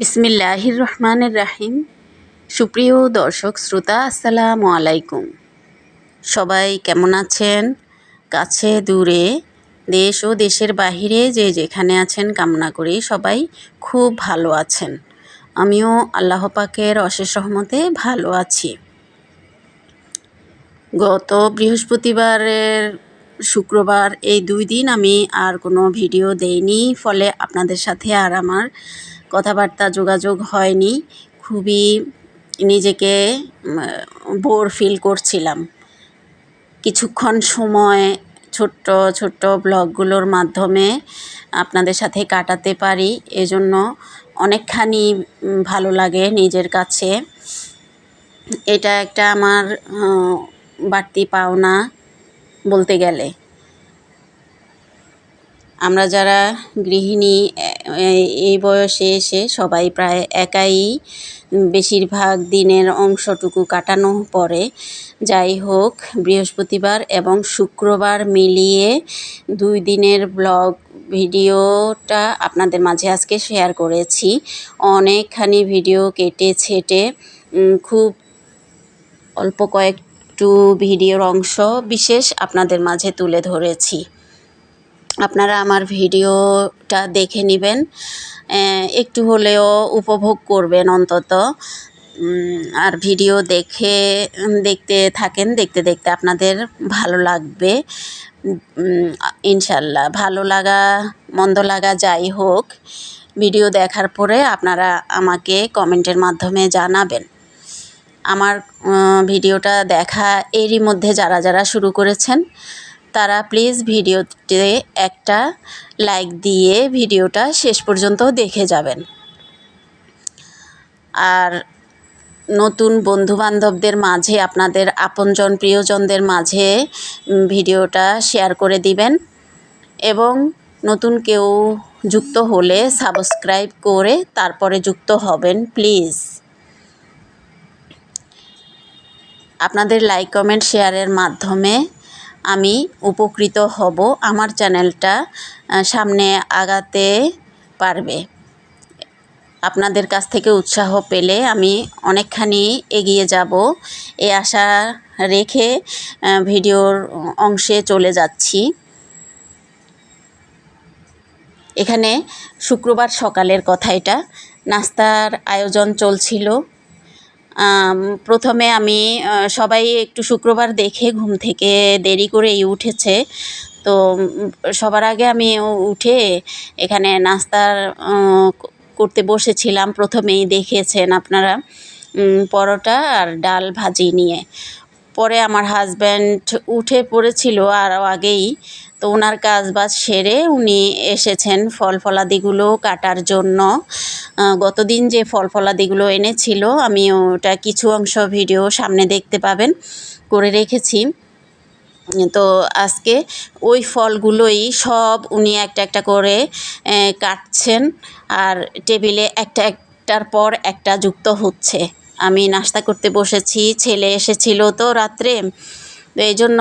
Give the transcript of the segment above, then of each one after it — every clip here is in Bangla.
বিসমিল্লাহির রহমানির রাহিম। সুপ্রিয় দর্শক, শ্রোতা, আসসালামু আলাইকুম। সবাই কেমন আছেন? কাছে, দূরে, দেশ ও দেশের বাহিরে যে যেখানে আছেন, কামনা করি সবাই খুব ভালো আছেন। আমিও আল্লাহ পাকের অশেষ রহমতে ভালো আছি। গত বৃহস্পতিবারের শুক্রবার এই দুই দিন আমি আর কোনো ভিডিও দেইনি, ফলে আপনাদের সাথে আর আমার কথাবার্তা, যোগাযোগ হয়নি। খুবই নিজেকে বোর ফিল করছিলাম। কিছুক্ষণ সময় ছোট্ট ছোট্ট ব্লগগুলোর মাধ্যমে আপনাদের সাথে কাটাতে পারি। এজন্য অনেকখানি ভালো লাগে নিজের কাছে। এটা একটা আমার বাড়তি পাওনা বলতে গেলে। আমরা যারা গৃহিণী এই বয়সে এসে সবাই প্রায় একাই বেশিরভাগ দিনের অংশটুকু কাটানো পরে যাই হোক, বৃহস্পতিবার এবং শুক্রবার মিলিয়ে দুই দিনের ব্লগ ভিডিওটা আপনাদের মাঝে আজকে শেয়ার করেছি। অনেকখানি ভিডিও কেটে ছেটে খুব অল্প কয়েকটু ভিডিওর অংশ বিশেষ আপনাদের মাঝে তুলে ধরেছি। আপনারা আমার ভিডিওটা দেখে নেবেন। একটু হলেও উপভোগ করবেন অন্তত। আর ভিডিও দেখে দেখতে থাকেন, দেখতে দেখতে আপনাদের ভালো লাগবে। ইনশাল্লাহ, ভালো লাগা, মন্দ লাগা যাই হোক, ভিডিও দেখার পরে আপনারা আমাকে কমেন্টের মাধ্যমে জানাবেন। আমার ভিডিওটা দেখা এরই মধ্যে যারা যারা শুরু করেছেন তারা প্লিজ ভিডিওতে একটা লাইক দিয়ে ভিডিওটা শেষ পর্যন্ত দেখে যাবেন। আর নতুন বন্ধুবান্ধবদের মাঝে, আপনাদের আপনজন প্রিয়জনদের মাঝে ভিডিওটা শেয়ার করে দিবেন এবং নতুন কেউ যুক্ত হলে সাবস্ক্রাইব করে তারপরে যুক্ত হবেন প্লিজ আপনাদের লাইক কমেন্ট শেয়ারের মাধ্যমে আমি উপকৃত হব আমার চ্যানেলটা সামনে আগাতে পারবে। আপনাদের কাছ থেকে উৎসাহ পেলে আমি অনেকখানি এগিয়ে যাব। এ আশা রেখে ভিডিওর অংশে চলে যাচ্ছি। এখানে শুক্রবার সকালের কথা এটা। নাস্তার আয়োজন চলছিল। প্রথমে আমি সবাই একটু শুক্রবার দেখে ঘুম থেকে দেরি করেই উঠেছে। তো সবার আগে আমি উঠে এখানে নাস্তার করতে বসেছিলাম। প্রথমেই দেখেছেন আপনারা পরোটা আর ডাল ভাজি নিয়ে। পরে আমার হাজব্যান্ড উঠে পড়েছিল আরও আগেই। তো ওনার কাজ বাজ সেরে উনি এসেছেন ফল ফলাদিগুলো কাটার জন্য। গতদিন যে ফল ফলাদিগুলো এনেছিল, আমি ওটা কিছু অংশ ভিডিও সামনে দেখতে পাবেন, করে রেখেছি। তো আজকে ওই ফলগুলোই সব উনি একটা একটা করে কাটছেন আর টেবিলে একটা একটার পর একটা যুক্ত হচ্ছে। আমি নাস্তা করতে বসেছি, ছেলে এসেছিল তো রাত্রে। তো এই জন্য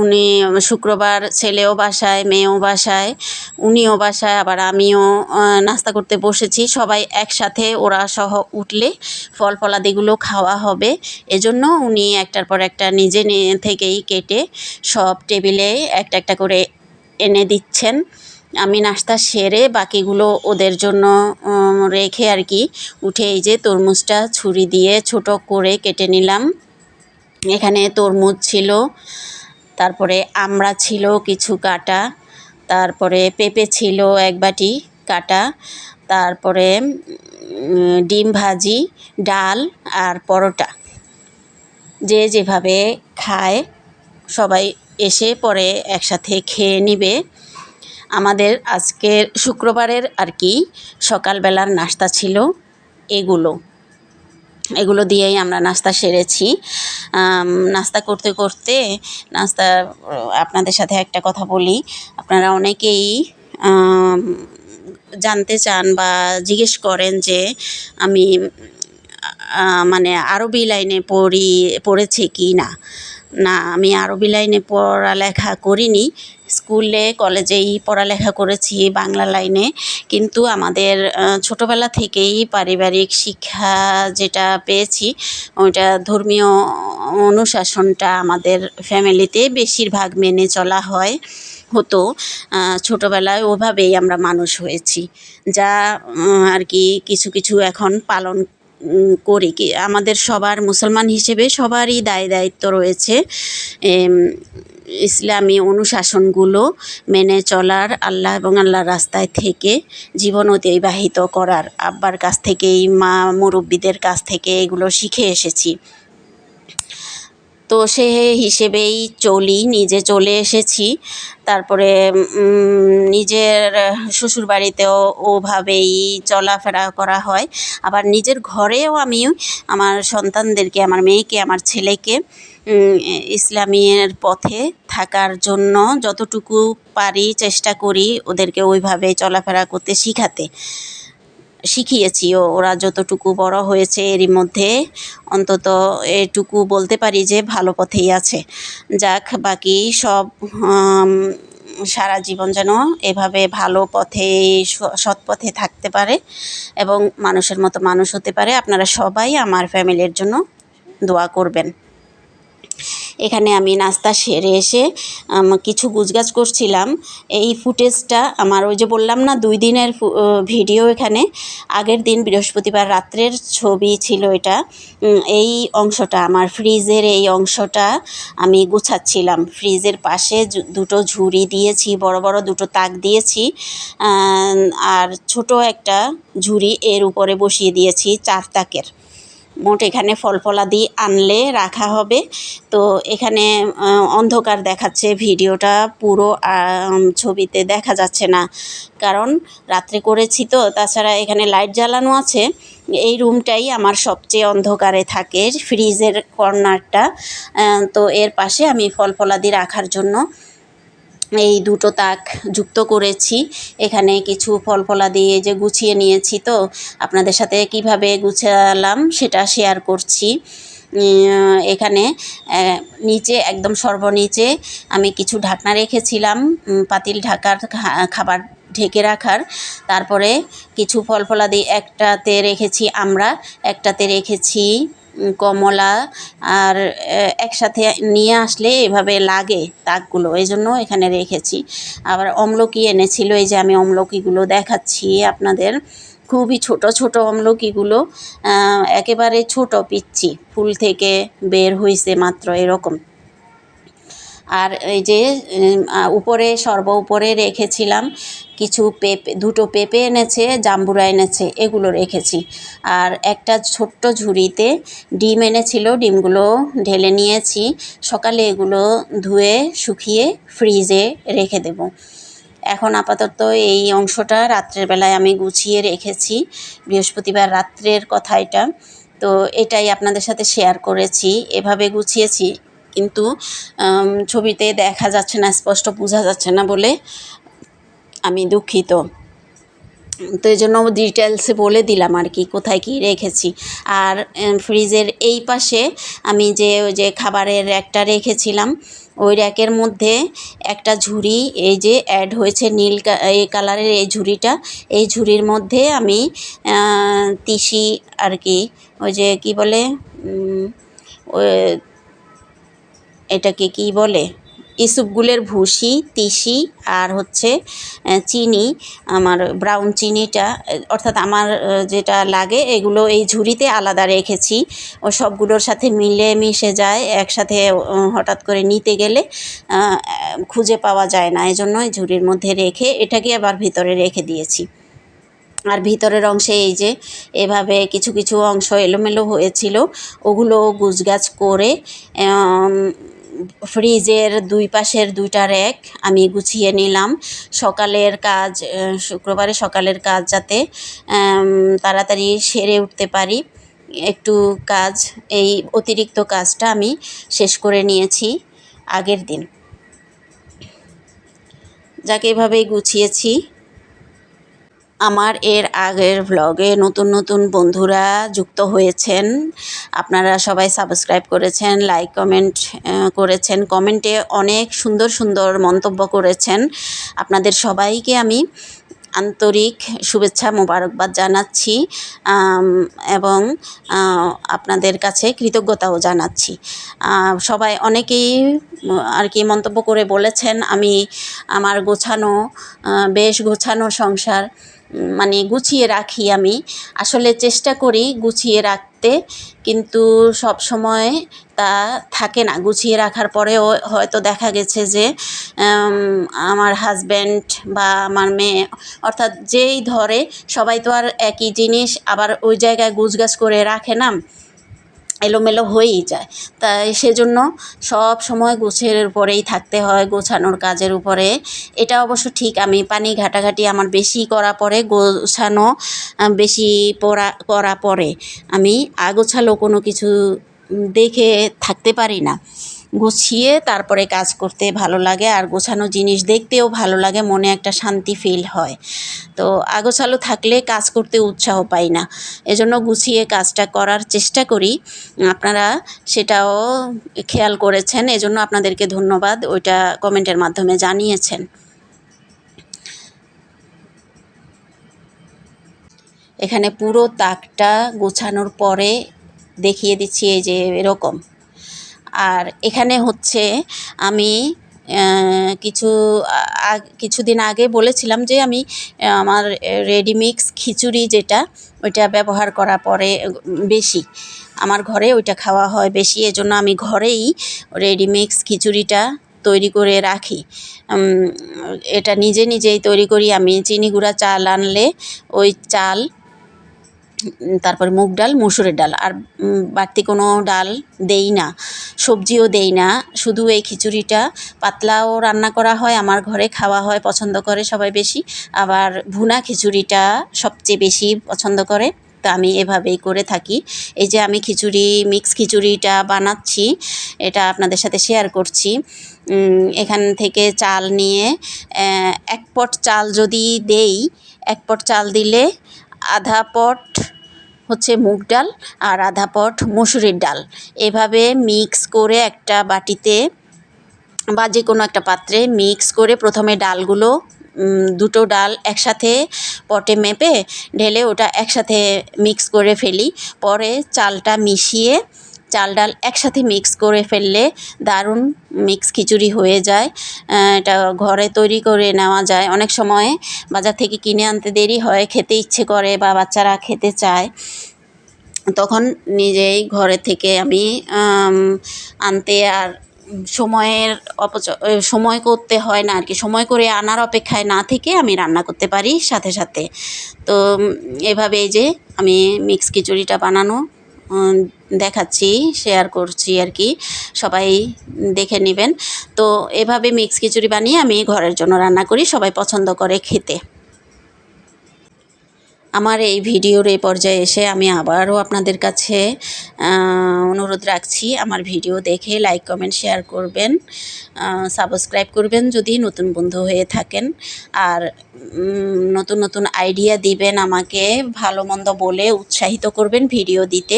উনি শুক্রবার ছেলেও বাসায়, মেয়েও বাসায়, উনিও বাসায়, আবার আমিও নাস্তা করতে বসেছি। সবাই একসাথে ওরা সহ উঠলে ফল ফলাদিগুলো খাওয়া হবে। এজন্য উনি একটার পর একটা নিজে থেকেই কেটে সব টেবিলে একটা একটা করে এনে দিচ্ছেন। আমি নাস্তা সেরে বাকিগুলো ওদের জন্য রেখে আর কি উঠে এই যে তরমুজটা ছুরি দিয়ে ছোট করে কেটে নিলাম। এখানে তরমুজ ছিল, তারপরে আমড়া ছিল কিছু কাটা, তারপরে পেঁপে ছিল এক বাটি কাটা, তারপরে ডিম ভাজি, ডাল আর পরোটা। যে যেভাবে খায়, সবাই এসে পরে একসাথে খেয়ে নিবে। আমাদের আজকের শুক্রবারের আর কি সকালবেলার নাস্তা ছিল এগুলো। এগুলো দিয়েই আমরা নাস্তা সেরেছি। নাস্তা করতে করতে নাস্তা, আপনাদের সাথে একটা কথা বলি। আপনারা অনেকেই জানতে চান বা জিজ্ঞেস করেন যে আমি মানে আরবি লাইনে পড়ি, পড়েছি কি না। না, আমি আরবি লাইনে পড়ালেখা করিনি। স্কুলে, কলেজেই পড়ালেখা করেছি বাংলা লাইনে। কিন্তু আমাদের ছোটোবেলা থেকেই পারিবারিক শিক্ষা যেটা পেয়েছি, ওইটা ধর্মীয় অনুশাসনটা আমাদের ফ্যামিলিতে বেশিরভাগ মেনে চলা হয়, হতো। ছোটোবেলায় ওভাবেই আমরা মানুষ হয়েছি। যা আর কি, কিছু কিছু এখন পালন করি কি, আমাদের সবার মুসলমান হিসেবে সবারই দায় দায়িত্ব রয়েছে ইসলামী অনুশাসনগুলো মেনে চলার, আল্লাহ এবং আল্লাহর রাস্তায় থেকে জীবন অতিবাহিত করার। আব্বার কাছ থেকেই, মা মুরব্বীদের কাছ থেকে এগুলো শিখে এসেছি। তো সে হিসেবেই চলি, নিজে চলে এসেছি। তারপরে নিজের শ্বশুরবাড়িতেও ওভাবেই চলাফেরা করা হয়। আবার নিজের ঘরেও আমি আমার সন্তানদেরকে, আমার মেয়েকে, আমার ছেলেকে ইসলামের পথে থাকার জন্য যতটুকু পারি চেষ্টা করি ওদেরকে ওইভাবে চলাফেরা করতে শিখাতে। শিখিয়েছি ও ওরা যতটুকু বড় হয়েছে এরই মধ্যে অন্তত এটুকু বলতে পারি যে ভালো পথেই আছে। যাক, বাকি সব সারা জীবন যেন এভাবে ভালো পথে সৎ পথে থাকতে পারে এবং মানুষের মতো মানুষ হতে পারে। আপনারা সবাই আমার ফ্যামিলির জন্য দোয়া করবেন। এখানে আমি নাস্তা সেরে এসে কিছু গুজগাছ করছিলাম। এই ফুটেজটা আমার ওই যে বললাম না, দুই দিনের ভিডিও এখানে। আগের দিন বৃহস্পতিবার রাত্রের ছবি ছিল এটা। এই অংশটা, আমার ফ্রিজের এই অংশটা আমি গুছাচ্ছিলাম। ফ্রিজের পাশে দুটো ঝুড়ি দিয়েছি, বড় বড় দুটো তাক দিয়েছি। আর ছোট একটা ঝুড়ি এর উপরে বসিয়ে দিয়েছি চার তাকের। মোট এখানে ফল ফলাদি আনলে রাখা হবে। তো এখানে অন্ধকার দেখাচ্ছে ভিডিওটা, পুরো ছবিতে দেখা যাচ্ছে না। কারণ রাত্রে করেছি তো, তাছাড়া এখানে লাইট জ্বালানো আছে। এই রুমটাই আমার সবচেয়ে অন্ধকারে থাকে, ফ্রিজের কর্নারটা। তো এর পাশে আমি ফল ফলাদি রাখার জন্য এই দুটো তাক যুক্ত করেছি। এখানে কিছু ফল ফলা দিয়ে যে গুছিয়ে নিয়েছি তো, আপনাদের সাথে কীভাবে গুছালাম সেটা শেয়ার করছি। এখানে নিচে, একদম সর্বনিচে আমি কিছু ঢাকনা রেখেছিলাম পাতিল ঢাকার খাবার ঢেকে রাখার। তারপরে কিছু ফল ফলাদি একটাতে রেখেছি আমরা, একটাতে রেখেছি কমলা আর একসাথে নিয়ে আসলে এভাবে লাগে তাকগুলো এই জন্য এখানে রেখেছি। আবার অমলকি এনেছিল, এই যে আমি অমলকিগুলো দেখাচ্ছি আপনাদের। খুবই ছোট ছোট অমলকিগুলো একেবারে ছোট পিচ্ছি, ফুল থেকে বের হয়েছে মাত্র এরকম। আর এই যে উপরে, সর্ব উপরে রেখেছিলাম কিছু পেঁপে, দুটো পেঁপে এনেছে, জাম্বুরা এনেছে, এগুলো রেখেছি। আর একটা ছোট্ট ঝুড়িতে ডিম এনেছিল, ডিমগুলো ঢেলে নিয়েছি। সকালে এগুলো ধুয়ে, শুকিয়ে ফ্রিজে রেখে দেবো। এখন আপাতত এই অংশটা রাত্রের বেলায় আমি গুছিয়ে রেখেছি। বৃহস্পতিবার রাত্রের কথা এটা। তো এটাই আপনাদের সাথে শেয়ার করেছি। এভাবে গুছিয়েছি। কিন্তু ছবিতে দেখা যাচ্ছে না, স্পষ্ট বোঝা যাচ্ছে না বলে আমি দুঃখিত। তো এই জন্য ডিটেলসে বলে দিলাম আর কি, কোথায় কি রেখেছি। আর ফ্রিজের এই পাশে আমি যে, ওই যে খাবারের র্যাকটা রেখেছিলাম, ওই র্যাকের মধ্যে একটা ঝুড়ি, এই যে অ্যাড হয়েছে নীল এই কালারের এই ঝুড়িটা, এই ঝুড়ির মধ্যে আমি তিসি আর কি, ওই যে কি বলে ওই এটাকে কি বলে? ইসুপগুলের ভুসি তিসি আর হচ্ছে চিনি, আমার ব্রাউন চিনিটা, অর্থাৎ আমার যেটা লাগে এগুলো এই ঝুড়িতে আলাদা রেখেছি। ও সবগুলোর সাথে মিলে মিশে যায়, একসাথে হঠাৎ করে নিতে গেলে খুঁজে পাওয়া যায় না। এই জন্য এই ঝুড়ির মধ্যে রেখে এটাকে আবার ভিতরে রেখে দিয়েছি। আর ভিতরের অংশে এই যে, এভাবে কিছু কিছু অংশ এলোমেলো হয়েছিল ওগুলো গুছগাছ করে ফ্রিজের দুই পাশের দুইটা র্যাক আমি গুছিয়ে নিলাম। সকালের কাজ শুক্রবারে সকালের কাজ যাতে তাড়াতাড়ি সেরে উঠতে পারি। একটু কাজ, এই অতিরিক্ত কাজটা আমি শেষ করে নিয়েছি আগের দিন। যাকে, এভাবেই গুছিয়েছি। আমার এর আগের ভ্লগে নতুন নতুন বন্ধুরা যুক্ত হয়েছেন। আপনারা সবাই সাবস্ক্রাইব করেছেন লাইক কমেন্ট করেছেন। কমেন্টে অনেক সুন্দর সুন্দর মন্তব্য করেছেন। আপনাদের সবাইকে আমি আন্তরিক শুভেচ্ছা মোবারকবাদ জানাচ্ছি এবং আপনাদের কাছে কৃতজ্ঞতাও জানাচ্ছি। সবাই অনেকেই আর কি মন্তব্য করে বলেছেন, আমি আমার গোছানো বেশ গোছানো সংসার মানে গুছিয়ে রাখি আমি। আসলে চেষ্টা করি গুছিয়ে রাখতে, কিন্তু সব সময় তা থাকে না। গুছিয়ে রাখার পরেও হয়তো দেখা গেছে যে আমার হাজব্যান্ড বা আমার মেয়ে, অর্থাৎ যেই ধরে, সবাই তো আর একই জিনিস, আবার ওই জায়গায় গুছগাছ করে রাখে না। এলোমেলো হয়েই যায়। তাই সেজন্য সব সময় গোছের উপরেই থাকতে হয়, গোছানোর কাজের উপরে। এটা অবশ্য ঠিক, আমি পানি ঘাটাঘাটি আমার বেশি করা পরে, গোছানো বেশি পড়া করা পরে আমি আগোছালো কোনো কিছু দেখে থাকতে পারি না। গুছিয়ে তারপরে কাজ করতে ভালো লাগে আর গোছানো জিনিস দেখতেও ভালো লাগে, মনে একটা শান্তি ফিল হয়। তো আগোছালো থাকলে কাজ করতে উৎসাহ পাই না। এজন্য গুছিয়ে কাজটা করার চেষ্টা করি। আপনারা সেটাও খেয়াল করেছেন, এজন্য আপনাদেরকে ধন্যবাদ, ওইটা কমেন্টের মাধ্যমে জানিয়েছেন। এখানে পুরো তাকটা গোছানোর পরে দেখিয়ে দিচ্ছি, এই যে এরকম। আর এখানে হচ্ছে আমি কিছু কিছুদিন আগে বলেছিলাম যে আমি আমার রেডিমিক্স খিচুড়ি যেটা, ওইটা ব্যবহার করার পরে বেশি। আমার ঘরে ওইটা খাওয়া হয় বেশি, এজন্য আমি ঘরেই রেডিমিক্স খিচুড়িটা তৈরি করে রাখি। এটা নিজে নিজেই তৈরি করি। আমি চিনি গুঁড়া চাল আনলে ওই চাল তারপরে মুগ ডাল, মুসুরের ডাল। আর বাড়তি কোনো ডাল দেই না, সবজিও দেই না। শুধু এই খিচুড়িটা পাতলাও রান্না করা হয়, আমার ঘরে খাওয়া হয়, পছন্দ করে সবাই বেশি। আবার ভুনা খিচুড়িটা সবচেয়ে বেশি পছন্দ করে, তো আমি এভাবেই করে থাকি। এই যে আমি খিচুড়ি, মিক্স খিচুড়িটা বানাচ্ছি, এটা আপনাদের সাথে শেয়ার করছি। এখান থেকে চাল নিয়ে এক পট চাল যদি দেই, এক পট চাল দিলে আধা পট হচ্ছে মুগ ডাল আর আধা পট মুসুরির ডাল। এভাবে মিক্স করে একটা বাটিতে বা যে কোনো একটা পাত্রে মিক্স করে প্রথমে ডালগুলো দুটো ডাল একসাথে পটে মেপে ঢেলে ওটা একসাথে মিক্স করে ফেলি। পরে চালটা মিশিয়ে চাল ডাল একসাথে মিক্স করে ফেললে দারুণ মিক্স খিচুড়ি হয়ে যায়। এটা ঘরে তৈরি করে নেওয়া যায়। অনেক সময় বাজার থেকে কিনে আনতে দেরি হয়, খেতে ইচ্ছে করে বা বাচ্চারা খেতে চায়। তখন নিজেই ঘরে থেকে আমি আনতে আর সময়ের অপচয় সময় করতে হয় না আর কি সময় করে আনার অপেক্ষায় না থেকে আমি রান্না করতে পারি সাথে সাথে। তো এভাবে যে আমি মিক্স খিচুড়িটা বানানো দেখাচ্ছি শেয়ার করছি আর কি। সবাই দেখে নেবেন। তো এভাবে মিক্স খিচুড়ি বানিয়ে আমি ঘরের জন্য রান্না করি, সবাই পছন্দ করে খেতে। আমার এই ভিডিওর এই পর্যায়ে এসে আমি আবারও আপনাদের কাছে অনুরোধ রাখছি আমার ভিডিও দেখে লাইক কমেন্ট শেয়ার করবেন সাবস্ক্রাইব করবেন যদি নতুন বন্ধু হয়ে থাকেন। আর নতুন নতুন আইডিয়া দিবেন আমাকে, ভালো মন্দ বলে উৎসাহিত করবেন ভিডিও দিতে।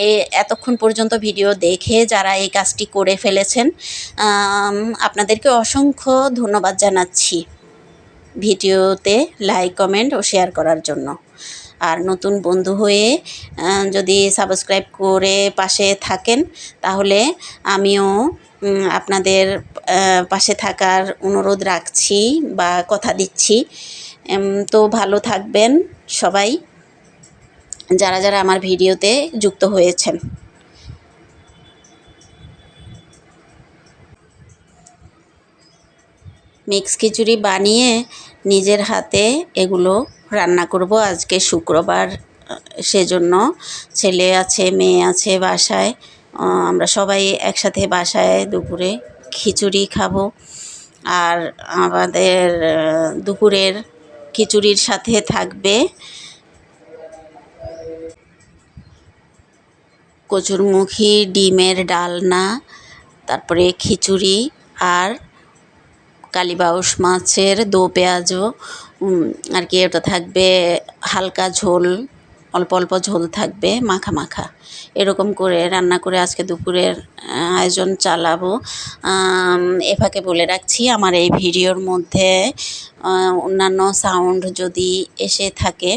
এ, এতক্ষণ পর্যন্ত ভিডিও দেখে যারা এই কাজটি করে ফেলেছেন আপনাদেরকে অসংখ্য ধন্যবাদ জানাচ্ছি ভিডিওতে লাইক কমেন্ট ও শেয়ার করার জন্য। আর নতুন বন্ধু হয়ে যদি সাবস্ক্রাইব করে পাশে থাকেন, তাহলে আমিও আপনাদের পাশে থাকার অনুরোধ রাখছি বা কথা দিচ্ছি। তো ভালো থাকবেন সবাই, যারা যারা আমার ভিডিওতে যুক্ত হয়েছেন। মিক্স খিচুড়ি বানিয়ে নিজের হাতে এগুলো রান্না করব আজকে শুক্রবার, সেজন্য ছেলে আছে, মেয়ে আছে বাসায়। আমরা সবাই একসাথে বাসায় দুপুরে খিচুড়ি খাব। আর আমাদের দুপুরের খিচুড়ির সাথে থাকবে কচুরমুখী ডিমের ডালনা, তারপরে খিচুড়ি আর কালীবাউস মাছের দো পেঁয়াজও। আর কি ওটা থাকবে হালকা ঝোল, অল্প অল্প ঝোল থাকবে, মাখা মাখা। এরকম করে রান্না করে আজকে দুপুরের আয়োজন চালাবো। এ ফাঁকে বলে রাখছি, আমার এই ভিডিওর মধ্যে অন্যান্য সাউন্ড যদি এসে থাকে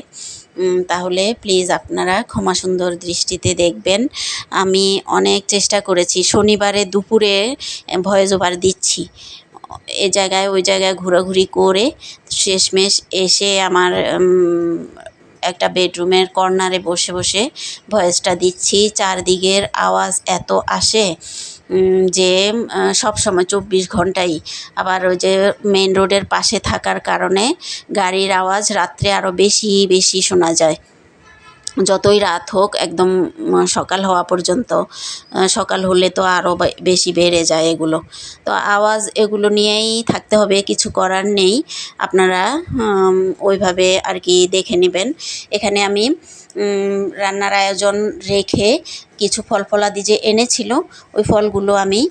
তাহলে প্লিজ আপনারা ক্ষমা সুন্দর দৃষ্টিতে দেখবেন। আমি অনেক চেষ্টা করেছি, শনিবারে দুপুরে ভয়েস ওভার দিচ্ছি। এ জায়গায়, ওই জায়গায় ঘোরাঘুরি করে শেষমেশ এসে আমার একটা বেডরুমের কর্নারে বসে বসে ভয়েসটা দিচ্ছি। চারদিকের আওয়াজ এত আসে যে সব সময় চব্বিশ ঘন্টাই। আবার ওই যে মেন রোডের পাশে থাকার কারণে গাড়ির আওয়াজ রাত্রে আরও বেশি বেশি শোনা যায়। যতই রাত হোক, একদম সকাল হওয়া পর্যন্ত সকাল হলে তো আরও বেশি বেড়ে যায় এগুলো। তো আওয়াজ এগুলো নিয়েই থাকতে হবে, কিছু করার নেই। আপনারা ওইভাবে আর কি দেখে নেবেন। এখানে আমি রান্নার আয়োজন রেখে কিছু ফল ফলাদি যে এনেছিল, ওই ফলগুলো আমি,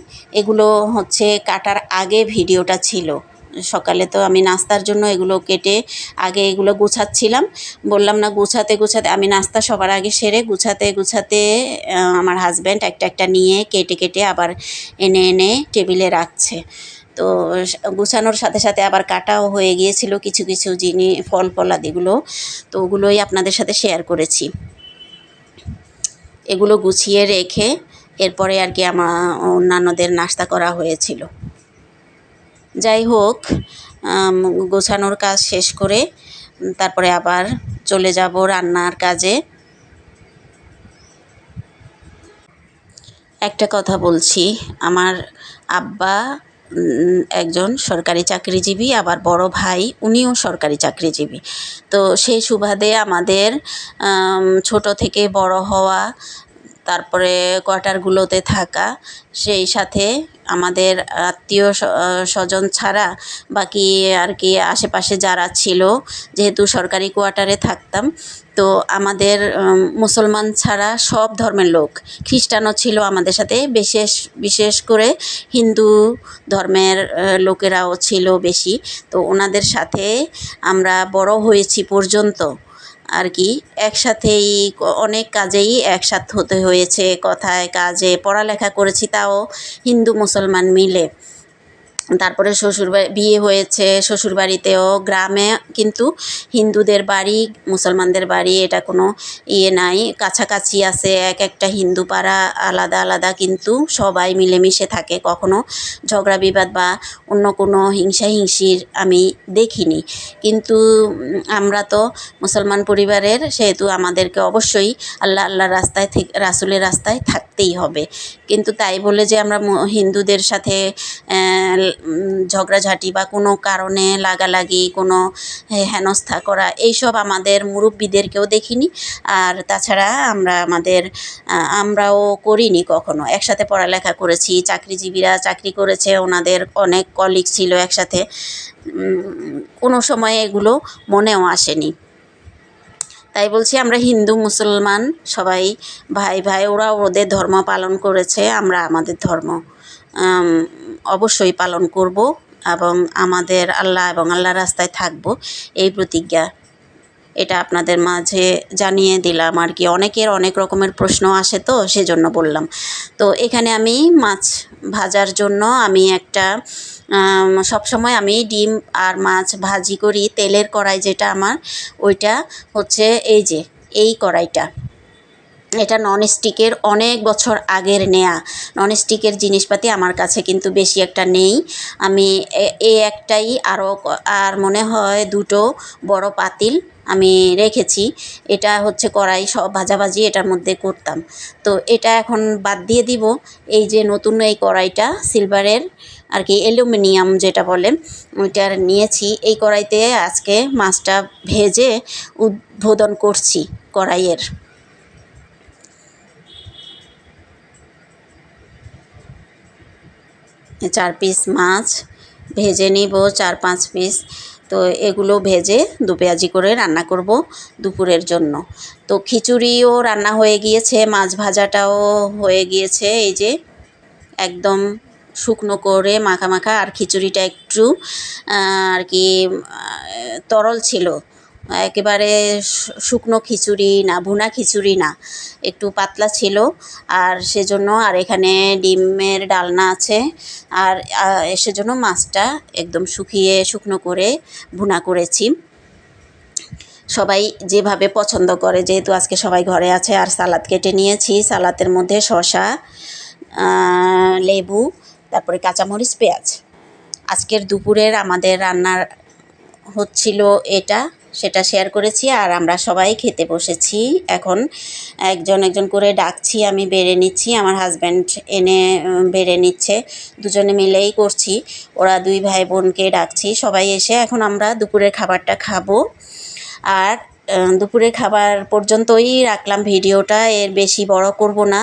এগুলো হচ্ছে কাটার আগে ভিডিওটা ছিল। সকালে তো আমি নাস্তার জন্য এগুলো কেটে আগে এগুলো গুছাচ্ছিলাম। বললাম, না, গুছাতে গুছাতে। আমি নাস্তা সবার আগে সেরে গুছাতে গুছাতে আমার হাজব্যান্ড একটা একটা নিয়ে কেটে কেটে আবার এনে এনে টেবিলে রাখছে। তো গুছানোর সাথে সাথে আবার কাটাও হয়ে গিয়েছিল কিছু কিছু জিনিস ফল ফলাদিগুলো তো ওগুলোই আপনাদের সাথে শেয়ার করেছি। এগুলো গুছিয়ে রেখে এরপরে আর কি আমার অন্যান্যদের নাস্তা করা হয়েছিল। যাই হোক গোছানোর কাজ শেষ করে তারপরে আবার চলে যাব রান্নার কাজে। একটা কথা বলছি আমার আব্বা একজন সরকারি চাকরিজীবী আবার বড় ভাই উনিও সরকারি চাকরিজীবী। তো সেই সুবাদে আমাদের আম, ছোট থেকে বড় হওয়া তারপরে কোয়ার্টারগুলোতে থাকা, সেই সাথে আমাদের আত্মীয় স্বজন ছাড়া বাকি আর কি আশেপাশে যারা ছিল, যেহেতু সরকারি কোয়ার্টারে থাকতাম, তো আমাদের মুসলমান ছাড়া সব ধর্মের লোক, খ্রিস্টানও ছিল আমাদের সাথে, বিশেষ বিশেষ করে হিন্দু ধর্মের লোকেরাও ছিল বেশি, তো ওনাদের সাথে আমরা বড় হয়েছি পর্যন্ত। আর কি একসাথেই অনেক কাজেই একসাথ হতে হয়েছে, কথায় কাজে, পড়ালেখা করেছি, তাও হিন্দু মুসলমান মিলে। তারপরে শ্বশুর বিয়ে হয়েছে শ্বশুর বাড়িতেও গ্রামে কিন্তু হিন্দুদের বাড়ি, মুসলমানদের বাড়ি এটা কোনো ইয়ে নাই। কাছাকাছি আছে এক একটা হিন্দু পাড়া, আলাদা আলাদা কিন্তু সবাই মিলেমিশে থাকে। কখনো ঝগড়া বিবাদ বা অন্য কোনো হিংসা হিংসির আমি দেখিনি। কিন্তু আমরা তো মুসলমান পরিবারের, সেহেতু আমাদেরকে অবশ্যই আল্লাহ আল্লাহ রাস্তায় থেকে রাসুলের রাস্তায় থাকতেই হবে। কিন্তু তাই বলে যে আমরা হিন্দুদের সাথে ঝগড়াঝাঁটি বা কোনো কারণে লাগালাগি, কোনো হেনস্থা করা, এইসব আমাদের মুরব্বীদেরকেও দেখিনি। আর তাছাড়া আমরা আমাদের আমরাও করিনি কখনো। একসাথে পড়ালেখা করেছি, চাকরিজীবীরা চাকরি করেছে, ওনাদের অনেক কলিগ ছিল একসাথে। কোনো সময় এগুলো মনেও আসেনি। তাই বলছি আমরা হিন্দু, মুসলমান সবাই, ভাই ভাই, ওরা ওদের ধর্ম পালন করেছে, আমরা আমাদের ধর্ম অবশ্যই পালন করব এবং আমাদের আল্লাহ এবং আল্লাহর রাস্তায় থাকব, এই প্রতিজ্ঞা। এটা আপনাদের মাঝে জানিয়ে দিলাম আর কি। অনেকের অনেক রকমের প্রশ্ন আসে তো সেজন্য বললাম। তো এখানে আমি মাছ ভাজার জন্য আমি একটা আম, সবসময় আমি ডিম আর মাছ ভাজি করি। তেলের কড়াই যেটা আমার ওইটা হচ্ছে এই যে এই কড়াইটা। এটা ননস্টিকের অনেক বছর আগের নেয়া। ননস্টিকের জিনিসপাতি আমার কাছে কিন্তু বেশি একটা নেই। আমি এ- একটাই আরও আর মনে হয় দুটো বড় পাতিল আমি রেখেছি। এটা হচ্ছে কড়াই, সব ভাজাভাজি এটার মধ্যে করতাম। তো এটা এখন বাদ দিয়ে দিব। এই যে নতুন এই কড়াইটা, সিলভারের আর কি অ্যালুমিনিয়াম যেটা বলে ওইটার নিয়েছি। এই কড়াইতে আজকে মাছটা ভেজে উদ্বোধন করছি কড়াইয়ের। চার পিস মাছ ভেজে নিব, চার পাঁচ পিস তো এগুলো ভেজে দু পেঁয়াজি করে রান্না করব দুপুরের জন্য। তো খিচুড়িও রান্না হয়ে গিয়েছে, মাছ ভাজাটাও হয়ে গিয়েছে, এই যে একদম শুকনো করে মাখা মাখা। আর খিচুড়িটা একটু আর কি তরল ছিল। একেবারে শুকনো খিচুড়ি না, ভুনা খিচুড়ি না। একটু পাতলা ছিল, আর সেজন্য আর এখানে ডিমের ডালনা আছে। আর সেজন্য মাছটা একদম শুকিয়ে শুকনো করে ভুনা করেছি। সবাই যেভাবে পছন্দ করে, যেহেতু আজকে সবাই ঘরে আছে, আর সালাদ কেটে নিয়েছি। সালাতের মধ্যে শশা লেবু, তারপরে কাঁচামরিচ, পেঁয়াজ। আজকের দুপুরের আমাদের রান্নার হচ্ছিল এটা। সেটা শেয়ার করেছি আর আমরা সবাই খেতে বসেছি। এখন একজন একজন করে ডাকছি, আমি বেড়ে নিচ্ছি, আমার হাজব্যান্ড এনে বেড়ে নিচ্ছে। দুজনে মিলেই করছি। ওরা দুই ভাই বোনকে ডাকছি, সবাই এসে এখন আমরা দুপুরের খাবারটা খাব। আর দুপুরের খাবার পর্যন্তই রাখলাম ভিডিওটা, এর বেশি বড় করব না।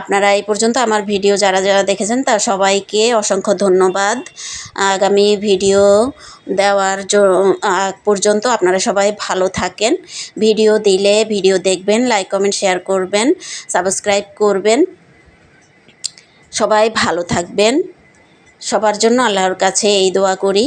আপনারা এই পর্যন্ত আমার ভিডিও যারা যারা দেখেছেন, তার সবাইকে অসংখ্য ধন্যবাদ। আগামী ভিডিও দেওয়ার আগ পর্যন্ত আপনারা সবাই ভালো থাকেন। ভিডিও দিলে ভিডিও দেখবেন লাইক কমেন্ট শেয়ার করবেন সাবস্ক্রাইব করবেন। সবাই ভালো থাকবেন। সবার জন্য আল্লাহর কাছে এই দোয়া করি।